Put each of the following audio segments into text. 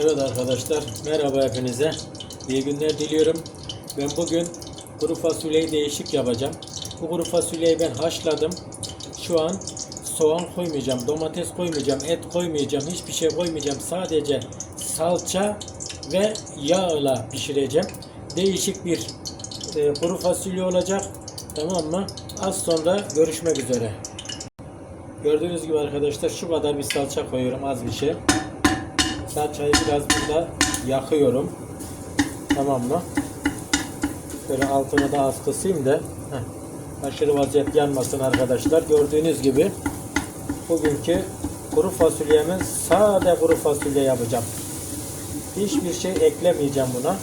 Evet arkadaşlar merhaba hepinize. İyi günler diliyorum. Ben bugün kuru fasulyeyi değişik yapacağım. Bu kuru fasulyeyi ben haşladım. Şu an soğan koymayacağım, domates koymayacağım, et koymayacağım, hiçbir şey koymayacağım. Sadece salça ve yağ ile pişireceğim. Değişik bir e, kuru fasulye olacak. Tamam mı? Az sonra görüşmek üzere. Gördüğünüz gibi arkadaşlar şu kadar bir salça koyuyorum az bir şey. Salçayı biraz burada yakıyorum. Tamam mı? Böyle altını da az kısayım da heh, aşırı vaziyet yanmasın arkadaşlar. Gördüğünüz gibi bugünkü kuru fasulyemiz sade kuru fasulye yapacağım. Hiçbir şey eklemeyeceğim buna.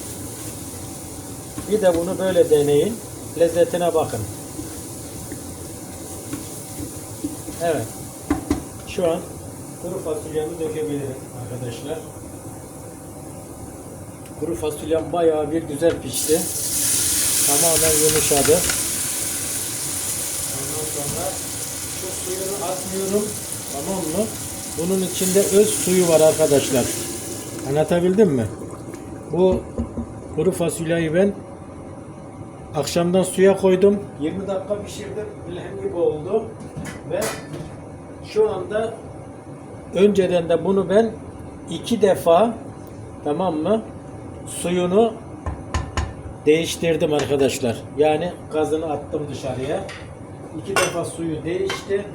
Bir de bunu böyle deneyin. Lezzetine bakın. Evet. Şu an kuru fasulyemi dökebilirim arkadaşlar. Kuru fasulyem bayağı bir güzel pişti. Tamamen yumuşadı. Ondan sonra şu suyunu atmıyorum. Tamam mı? Bunun içinde öz suyu var arkadaşlar. Anlatabildim mi? Bu kuru fasulyeyi ben akşamdan suya koydum. 20 dakika pişirdim. Bilhem gibi oldu. Ve şu anda önceden de bunu ben iki defa tamam mı suyunu değiştirdim arkadaşlar. Yani gazını attım dışarıya. İki defa suyu değişti.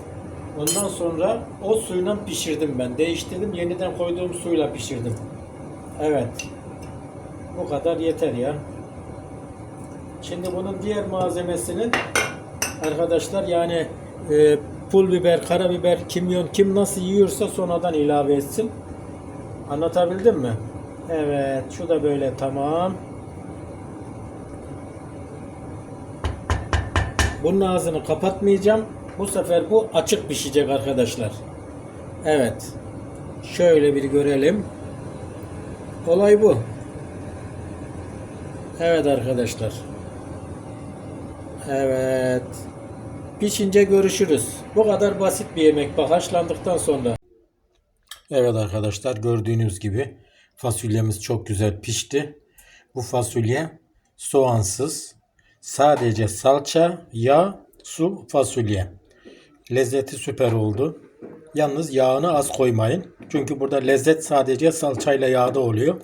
Ondan sonra o suyla pişirdim ben. Değiştirdim. Yeniden koyduğum suyla pişirdim. Evet. Bu kadar yeter ya. Şimdi bunun diğer malzemesinin arkadaşlar yani e, pul biber, karabiber, kimyon kim nasıl yiyorsa sonradan ilave etsin. Anlatabildim mi? Evet, şu da böyle tamam. Bunun ağzını kapatmayacağım. Bu sefer bu açık pişecek arkadaşlar. Evet. Şöyle bir görelim. Olay bu. Evet arkadaşlar. Evet. Pişince görüşürüz. Bu kadar basit bir yemek bak haşlandıktan sonra. Evet arkadaşlar gördüğünüz gibi fasulyemiz çok güzel pişti. Bu fasulye soğansız. Sadece salça, yağ, su, fasulye. Lezzeti süper oldu. Yalnız yağını az koymayın. Çünkü burada lezzet sadece salçayla yağda oluyor.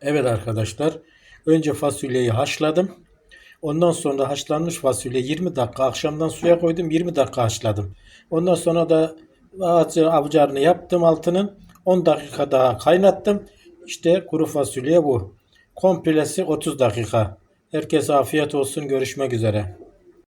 Evet arkadaşlar. Önce fasulyeyi haşladım. Ondan sonra haşlanmış fasulye 20 dakika akşamdan suya koydum 20 dakika haşladım. Ondan sonra da avcarını yaptım altının 10 dakika daha kaynattım. İşte kuru fasulye bu. Komplesi 30 dakika. Herkese afiyet olsun. Görüşmek üzere.